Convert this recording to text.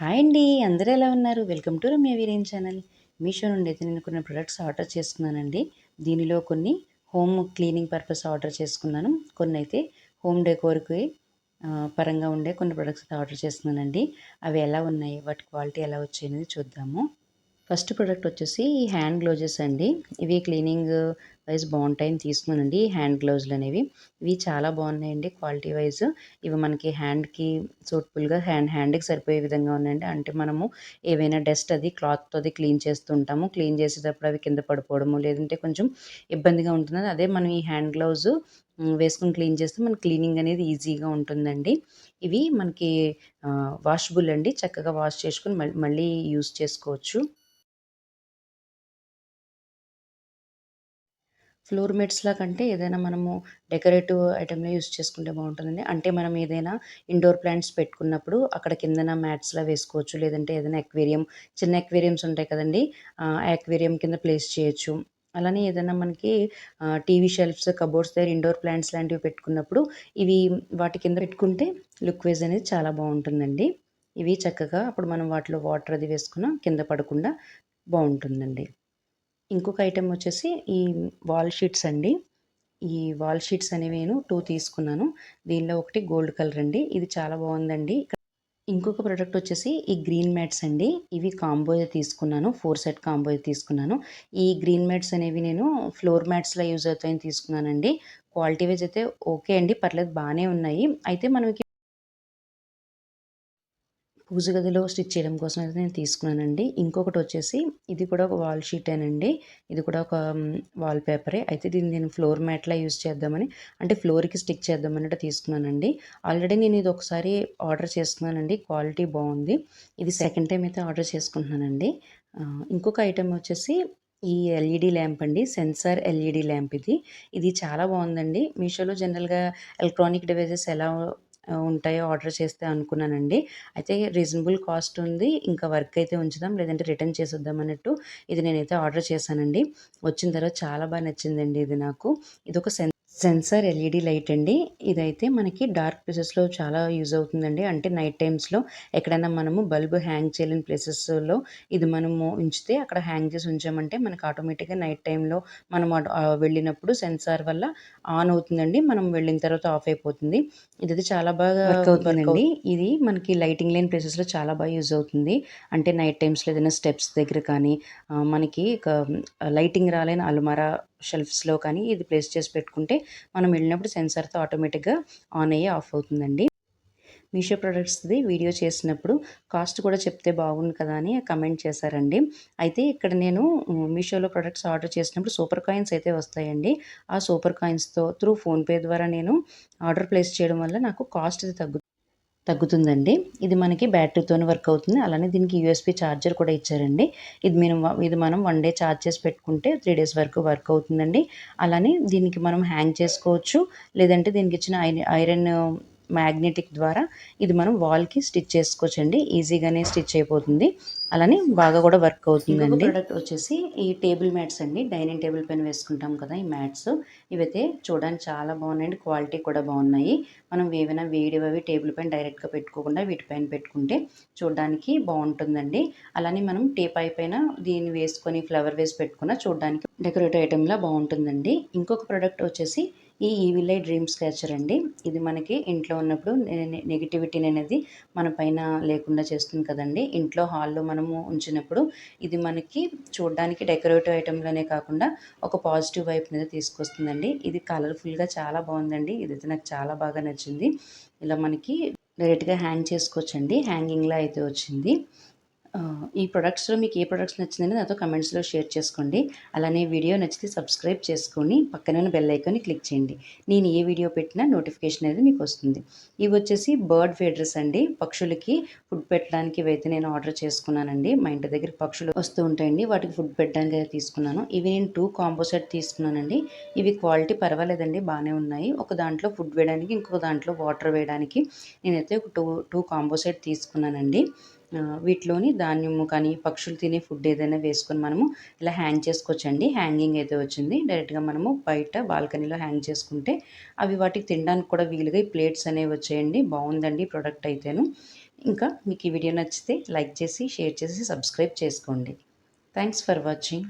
Hi అండి అందరూ ఎలా ఉన్నారు? వెల్కమ్ టు రమ్య వీరేం ఛానల్. మీషో నుండి అయితే నేను కొన్ని ప్రొడక్ట్స్ ఆర్డర్ చేసుకున్నానండి. దీనిలో కొన్ని హోమ్ క్లీనింగ్ పర్పస్ ఆర్డర్ చేసుకున్నాను. కొన్ని అయితే హోమ్ డెకోర్కి పరంగా ఉండే కొన్ని ప్రొడక్ట్స్ ఆర్డర్ చేసుకున్నానండి. అవి ఎలా ఉన్నాయి? వాటి క్వాలిటీ ఎలా వచ్చాయి అనేది చూద్దాము. ఫస్ట్ ప్రోడక్ట్ వచ్చేసి ఈ హ్యాండ్ గ్లౌజెస్ అండి. ఇవి క్లీనింగ్ వైజ్ బాగుంటాయని తీసుకున్నానండి హ్యాండ్ గ్లౌజులు అనేవి. ఇవి చాలా బాగున్నాయండి క్వాలిటీ వైజ్. ఇవి మనకి హ్యాండ్కి సూట్ఫుల్గా హ్యాండ్ హ్యాండ్కి సరిపోయే విధంగా ఉన్నాయండి. అంటే మనము ఏవైనా డస్ట్ అది క్లాత్తో అది క్లీన్ చేస్తుంటాము క్లీన్ చేసేటప్పుడు అవి కింద పడిపోవడము లేదంటే కొంచెం ఇబ్బందిగా ఉంటుంది అదే మనం ఈ హ్యాండ్ గ్లౌజ్ వేసుకొని క్లీన్ చేస్తే మన క్లీనింగ్ అనేది ఈజీగా ఉంటుందండి. ఇవి మనకి వాషబుల్ అండి. చక్కగా వాష్ చేసుకుని మళ్ళీ యూస్ చేసుకోవచ్చు. ఫ్లోర్ మెట్స్లా కంటే ఏదైనా మనము డెకరేటివ్ ఐటెంలో యూస్ చేసుకుంటే బాగుంటుందండి. అంటే మనం ఏదైనా ఇండోర్ ప్లాంట్స్ పెట్టుకున్నప్పుడు అక్కడ కిందన మ్యాట్స్లా వేసుకోవచ్చు. లేదంటే ఏదైనా ఎక్వేరియం చిన్న ఎక్వేరియంస్ ఉంటాయి కదండి ఆ ఎక్వేరియం కింద ప్లేస్ చేయొచ్చు. అలానే ఏదైనా మనకి టీవీ షెల్ఫ్స్ కబోర్డ్స్ దగ్గర ఇండోర్ ప్లాంట్స్ లాంటివి పెట్టుకున్నప్పుడు ఇవి వాటి కింద పెట్టుకుంటే లుక్ వేజ్ అనేది చాలా బాగుంటుందండి. ఇవి చక్కగా అప్పుడు మనం వాటిలో వాటర్ అది వేసుకున్న కింద పడకుండా బాగుంటుందండి. ఇంకొక ఐటెం వచ్చేసి ఈ వాల్ షీట్స్ అండి. ఈ వాల్ షీట్స్ అనేవి నేను టూ తీసుకున్నాను. దీనిలో ఒకటి గోల్డ్ కలర్ అండి. ఇది చాలా బాగుందండి. ఇంకొక ప్రోడక్ట్ వచ్చేసి ఈ గ్రీన్ మ్యాట్స్ అండి. ఇవి కాంబో తీసుకున్నాను. ఫోర్ సెట్ కాంబో తీసుకున్నాను. ఈ గ్రీన్ మ్యాట్స్ అనేవి నేను ఫ్లోర్ మ్యాట్స్లో యూజ్ అవుతాయని తీసుకున్నానండి. క్వాలిటీ వైజ్ అయితే ఓకే అండి. పర్లేదు బాగానే ఉన్నాయి. అయితే మనకి పూజ గదిలో స్టిచ్ చేయడం కోసం అయితే నేను తీసుకున్నానండి. ఇంకొకటి వచ్చేసి ఇది కూడా ఒక వాల్ షీటేనండి ఇది కూడా ఒక వాల్ పేపరే అయితే దీన్ని నేను ఫ్లోర్ మ్యాట్లా యూజ్ చేద్దామని అంటే ఫ్లోర్కి స్టిక్ చేద్దామన్నట్టు తీసుకున్నానండి. ఆల్రెడీ నేను ఇది ఒకసారి ఆర్డర్ చేసుకున్నానండి. క్వాలిటీ బాగుంది. ఇది సెకండ్ టైం అయితే ఆర్డర్ చేసుకుంటున్నానండి. ఇంకొక ఐటెం వచ్చేసి ఈ ఎల్ఈడి ల్యాంప్ అండి. సెన్సార్ ఎల్ఈడి ల్యాంప్ ఇది. ఇది చాలా బాగుందండి. మీషోలో జనరల్గా ఎలక్ట్రానిక్ డివైజెస్ ఎలా ఉంటాయో ఆర్డర్ చేస్తే అనుకున్నానండి. అయితే రీజనబుల్ కాస్ట్ ఉంది. ఇంకా వర్క్ అయితే ఉంచుదాం లేదంటే రిటర్న్ చేసేద్దాం అన్నట్టు ఇది నేనైతే ఆర్డర్ చేశానండి. వచ్చిన తర్వాత చాలా బాగా నచ్చిందండి ఇది నాకు. ఇది ఒక సెన్ సెన్సార్ ఎల్ఈడి లైట్ అండి. ఇదైతే మనకి డార్క్ ప్లేసెస్లో చాలా యూజ్ అవుతుందండి. అంటే నైట్ టైమ్స్లో ఎక్కడైనా మనము బల్బ్ హ్యాంగ్ చేయలేని ప్లేసెస్లో ఇది మనము ఉంచితే అక్కడ హ్యాంగ్ చేసి ఉంచామంటే మనకు ఆటోమేటిక్గా నైట్ టైంలో మనం వెళ్ళినప్పుడు సెన్సార్ వల్ల ఆన్ అవుతుందండి. మనం వెళ్ళిన తర్వాత ఆఫ్ అయిపోతుంది. ఇది చాలా బాగా అవుతుందండి. ఇది మనకి లైటింగ్ లేని ప్లేసెస్లో చాలా బాగా యూజ్ అవుతుంది. అంటే నైట్ టైమ్స్లో ఏదైనా స్టెప్స్ దగ్గర కానీ మనకి లైటింగ్ రాలేని అల్మారా షెల్ఫ్స్లో కానీ ఇది ప్లేస్ చేసి పెట్టుకుంటే మనం వెళ్ళినప్పుడు సెన్సార్తో ఆటోమేటిక్గా ఆన్ అయ్యి ఆఫ్ అవుతుందండి. మీషో ప్రొడక్ట్స్ది వీడియో చేసినప్పుడు కాస్ట్ కూడా చెప్తే బాగుండు కదా అని కమెంట్ చేశారండి. అయితే ఇక్కడ నేను మీషోలో ప్రొడక్ట్స్ ఆర్డర్ చేసినప్పుడు సూపర్ కాయిన్స్ అయితే వస్తాయండి. ఆ సూపర్ కాయిన్స్తో త్రూ ఫోన్పే ద్వారా నేను ఆర్డర్ ప్లేస్ చేయడం వల్ల నాకు కాస్ట్ తగ్గుతుంది. తగ్గుతుందండి. ఇది మనకి బ్యాటరీతోనే వర్క్ అవుతుంది. అలానే దీనికి యూఎస్పీ ఛార్జర్ కూడా ఇచ్చారండి. ఇది మీరు ఇది మనం వన్ డే ఛార్జ్ చేసి పెట్టుకుంటే త్రీ డేస్ వరకు వర్క్ అవుతుందండి. అలానే దీనికి మనం హ్యాంగ్ చేసుకోవచ్చు. లేదంటే దీనికి ఇచ్చిన ఐరన్ మ్యాగ్నెటిక్ ద్వారా ఇది మనం వాల్కి స్టిచ్ చేసుకోవచ్చండి. ఈజీగానే స్టిచ్ అయిపోతుంది. అలానే బాగా కూడా వర్క్ అవుతుందండి. ప్రోడక్ట్ వచ్చేసి ఈ టేబుల్ మ్యాట్స్ అండి. డైనింగ్ టేబుల్ పైన వేసుకుంటాం కదా ఈ మ్యాట్స్. ఇవైతే చూడడానికి చాలా బాగున్నాయండి. క్వాలిటీ కూడా బాగున్నాయి. మనం ఏవైనా వేడి అవి టేబుల్ పైన డైరెక్ట్గా పెట్టుకోకుండా వీటిపైన పెట్టుకుంటే చూడడానికి బాగుంటుందండి. అలానే మనం టే పై పైన దీన్ని వేసుకొని ఫ్లవర్ వేసి పెట్టుకున్న చూడడానికి డెకరేటివ్ ఐటెంలా బాగుంటుందండి. ఇంకొక ప్రోడక్ట్ వచ్చేసి ఈ ఈవిల్ ఐ డ్రీమ్ స్క్రాచర్ అండి. ఇది మనకి ఇంట్లో ఉన్నప్పుడు నెగిటివిటీని అనేది మన పైన లేకుండా చేస్తుంది కదండి. ఇంట్లో హాల్లో మనము ఉంచినప్పుడు ఇది మనకి చూడడానికి డెకరేటివ్ ఐటెంలోనే కాకుండా ఒక పాజిటివ్ వైపు మీద తీసుకొస్తుందండి. ఇది కలర్ఫుల్గా చాలా బాగుందండి. ఇది నాకు చాలా బాగా నచ్చింది. ఇలా మనకి డైరెక్ట్గా హ్యాంగ్ చేసుకోవచ్చండి. హ్యాంగింగ్లో అయితే వచ్చింది. ఈ ప్రొడక్ట్స్లో మీకు ఏ ప్రొడక్ట్స్ నచ్చిందని నాతో కమెంట్స్లో షేర్ చేసుకోండి. అలానే వీడియో నచ్చితే సబ్స్క్రైబ్ చేసుకొని పక్కన బెల్ ఐకాన్ని క్లిక్ చేయండి. నేను ఏ వీడియో పెట్టినా నోటిఫికేషన్ అనేది మీకు వస్తుంది. ఇవి వచ్చేసి బర్డ్ ఫీడర్స్ అండి. పక్షులకి ఫుడ్ పెట్టడానికి ఇవైతే నేను ఆర్డర్ చేసుకున్నానండి. మా ఇంటి దగ్గర పక్షులు వస్తూ ఉంటాయండి. వాటికి ఫుడ్ పెట్టడానికి అయితే తీసుకున్నాను. ఇవి నేను టూ కాంబో సెట్ తీసుకున్నానండి. ఇవి క్వాలిటీ పర్వాలేదండి. బాగానే ఉన్నాయి. ఒక దాంట్లో ఫుడ్ వేయడానికి ఇంకొక దాంట్లో వాటర్ వేయడానికి నేనైతే ఒక టూ టూ కాంబో సెట్ తీసుకున్నానండి. వీటిలోని ధాన్యము కానీ పక్షులు తినే ఫుడ్ ఏదైనా వేసుకొని మనము ఇలా హ్యాంగ్ చేసుకోవచ్చండి. హ్యాంగింగ్ అయితే వచ్చింది. డైరెక్ట్గా మనము బయట బాల్కనీలో హ్యాంగ్ చేసుకుంటే అవి వాటికి తినడానికి కూడా వీలుగా ఈ ప్లేట్స్ అనేవి వచ్చేయండి. బాగుందండి ప్రోడక్ట్ అయితేను. ఇంకా మీకు ఈ వీడియో నచ్చితే లైక్ చేసి షేర్ చేసి సబ్స్క్రైబ్ చేసుకోండి. Thanks for watching.